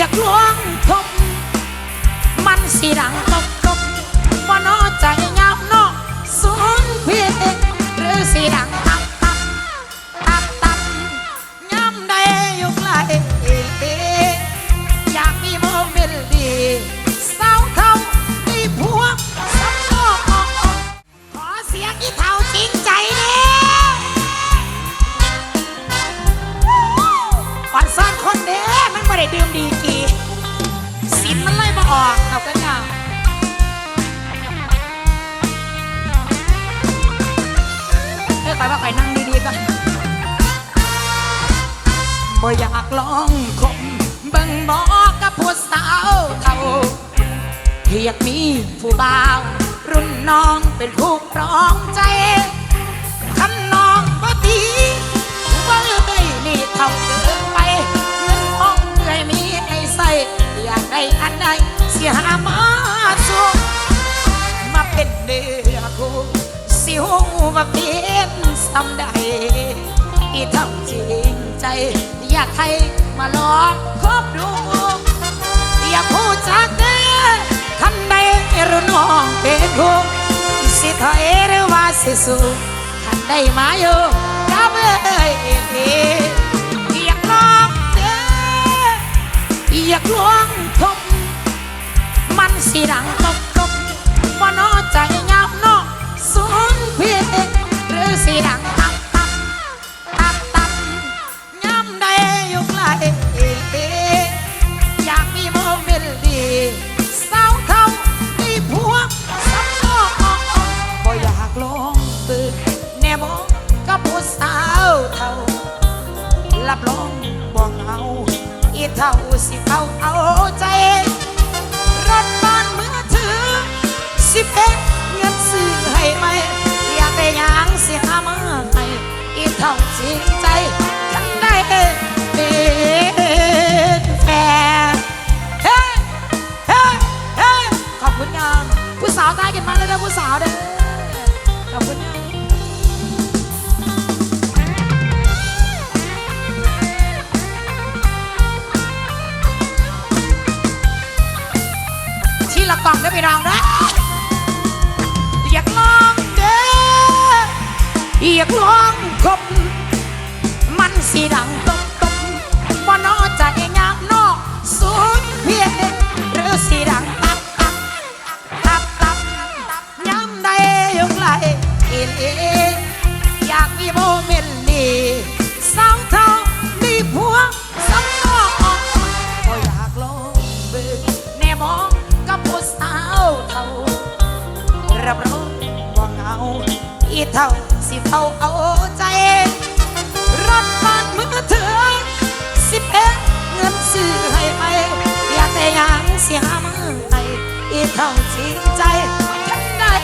อยากลวงทมมันสีดังต นมันไล่มาออกเอากันยังเอ้ยคอยว่าคอยนั่งดีๆก่อนบ่อยากลองคมเบิ่งบอกกับผู้สาวเท่าที่อยากมีผู้บ่าว รุ่นน้องเป็นคู่ครองใจ สียหามาส่งมาเป็นเนื้อคู่สิหูว่าเป็นสำใดอีท่าจริงใจ อยากให้มาลองคบดู อยากพูดจากเด้อคันใดรุ่นน้องเป็นคู่สิถอยหรือว่าสิสู้คันใดมาอยู่กับเอ้ยอยากลองเด้ออยากลอง สิดังตบตบว่านอใจยามนอกสูญเพียงหรือสิดังตับตับตับตับยามใดอยู่ไกลอยากมีโมเมนต์ดีสาวเท่ามีผัวสำนอกบ่อยากลงตื่นแน่บอกกับผู้สาวเท่ารับรองบ่เงาอีเท่าสิเอาเอาใจาวตายกันมาเลยนะผู้สาวเด้อขอบคุณที่ละกล่องได้ไปรองนะอยากลองเด้ออยากลองคบมันสีดังตบ กินเออยากมีโมเมนต์ดีสาวเท่ามีผัวสำนอกก็อยากลองเบิ่งแน่มองกับผู้สาวเท่ารับรองว่าเงาอีเท่าสิเท่าเอาใจ รถบ้านมือถือสิบเอ็ดเงินซื้อให้ไปอยากแต่ยังเสียมาให้อีเท่าจริงใจฉันได้